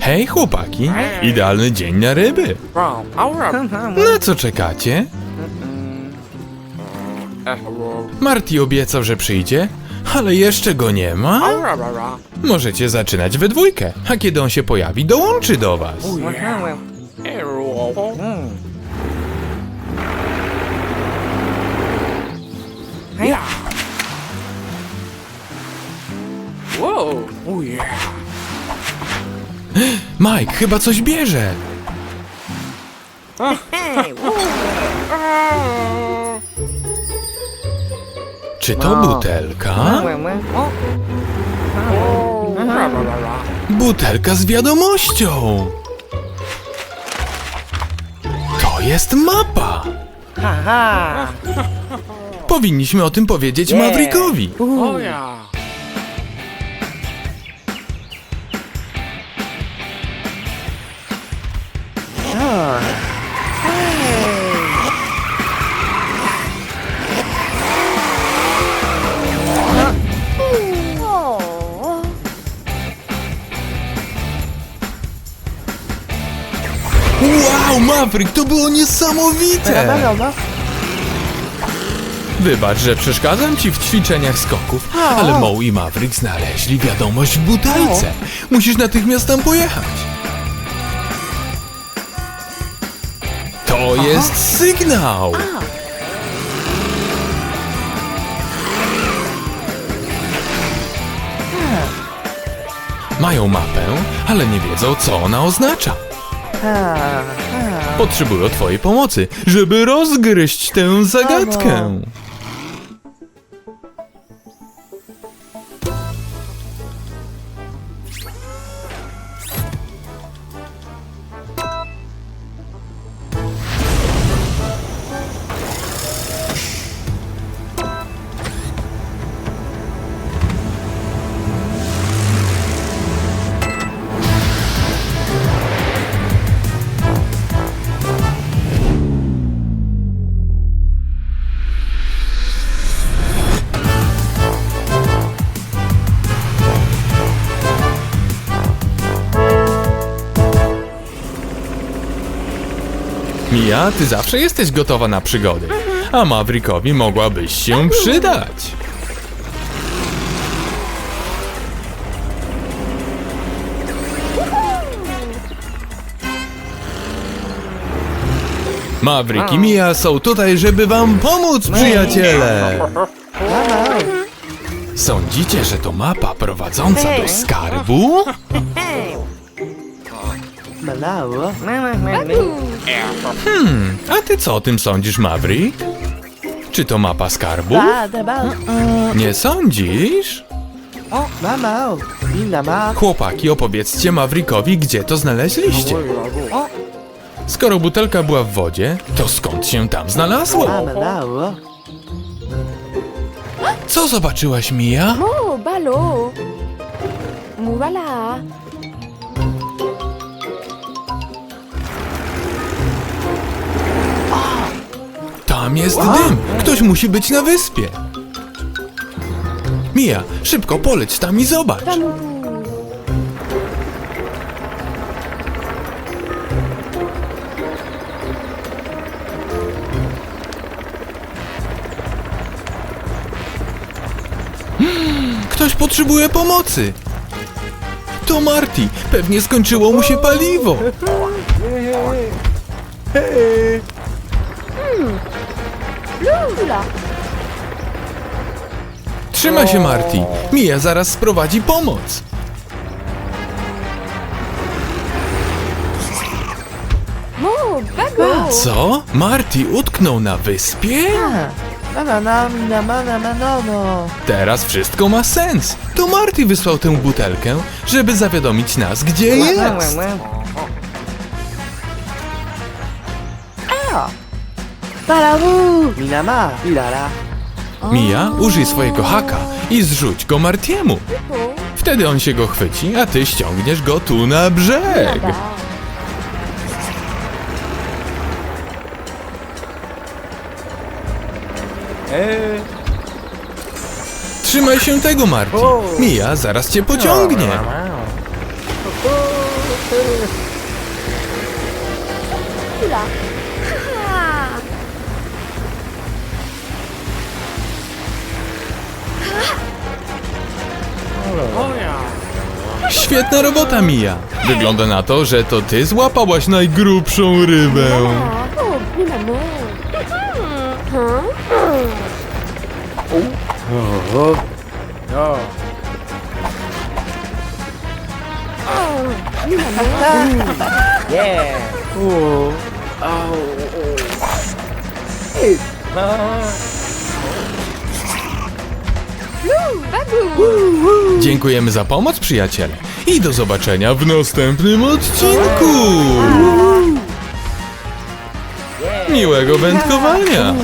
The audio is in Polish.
Hej chłopaki, idealny dzień na ryby. Na co czekacie? Marty obiecał, że przyjdzie, ale jeszcze go nie ma. Możecie zaczynać we dwójkę, a kiedy on się pojawi, dołączy do was. Mike chyba coś bierze. Czy to butelka? Butelka z wiadomością. To jest mapa. Powinniśmy o tym powiedzieć Maverickowi. Oh yeah. Wow, Maverick, to było niesamowite! Wybacz, że przeszkadzam ci w ćwiczeniach skoków, ale Mo i Maverick znaleźli wiadomość w butelce. Musisz natychmiast tam pojechać. To jest sygnał! Mają mapę, ale nie wiedzą, co ona oznacza. Potrzebują twojej pomocy, żeby rozgryźć tę zagadkę. Mia, ty zawsze jesteś gotowa na przygody, a Maverickowi mogłabyś się przydać. Maverick i Mia są tutaj, żeby wam pomóc, przyjaciele! Sądzicie, że to mapa prowadząca do skarbu? Malało. A ty co o tym sądzisz, Maverick? Czy to mapa skarbu? Nie sądzisz? O, mama. Inna ma. Chłopaki, opowiedzcie Maverickowi, gdzie to znaleźliście. Skoro butelka była w wodzie, to skąd się tam malało. Co zobaczyłaś, Mia? Ballot Mou voilà jest dym. Ktoś musi być na wyspie. Mia, szybko poleć tam i zobacz. Hmm, Ktoś potrzebuje pomocy. To Marty. Pewnie skończyło mu się paliwo. Oula Trzyma się Marty. Mia zaraz sprowadzi pomoc. Oh, bagot Co? Marty utknął na wyspie? Mina, mana, manono. Teraz wszystko ma sens. To Marty wysłał tę butelkę, żeby zawiadomić nas, gdzie jest. Mina ma. Ilala. Mia, użyj swojego haka i zrzuć go Martiemu. Wtedy on się go chwyci, a ty ściągniesz go tu na brzeg. Trzymaj się tego, Marty. Mija zaraz cię pociągnie. Świetna robota, Mija. Wygląda na to, że to ty złapałaś najgrubszą rybę. Ah. Oh? Oh. Dziękujemy za pomoc, przyjaciele. I do zobaczenia w następnym odcinku. Miłego wędkowania.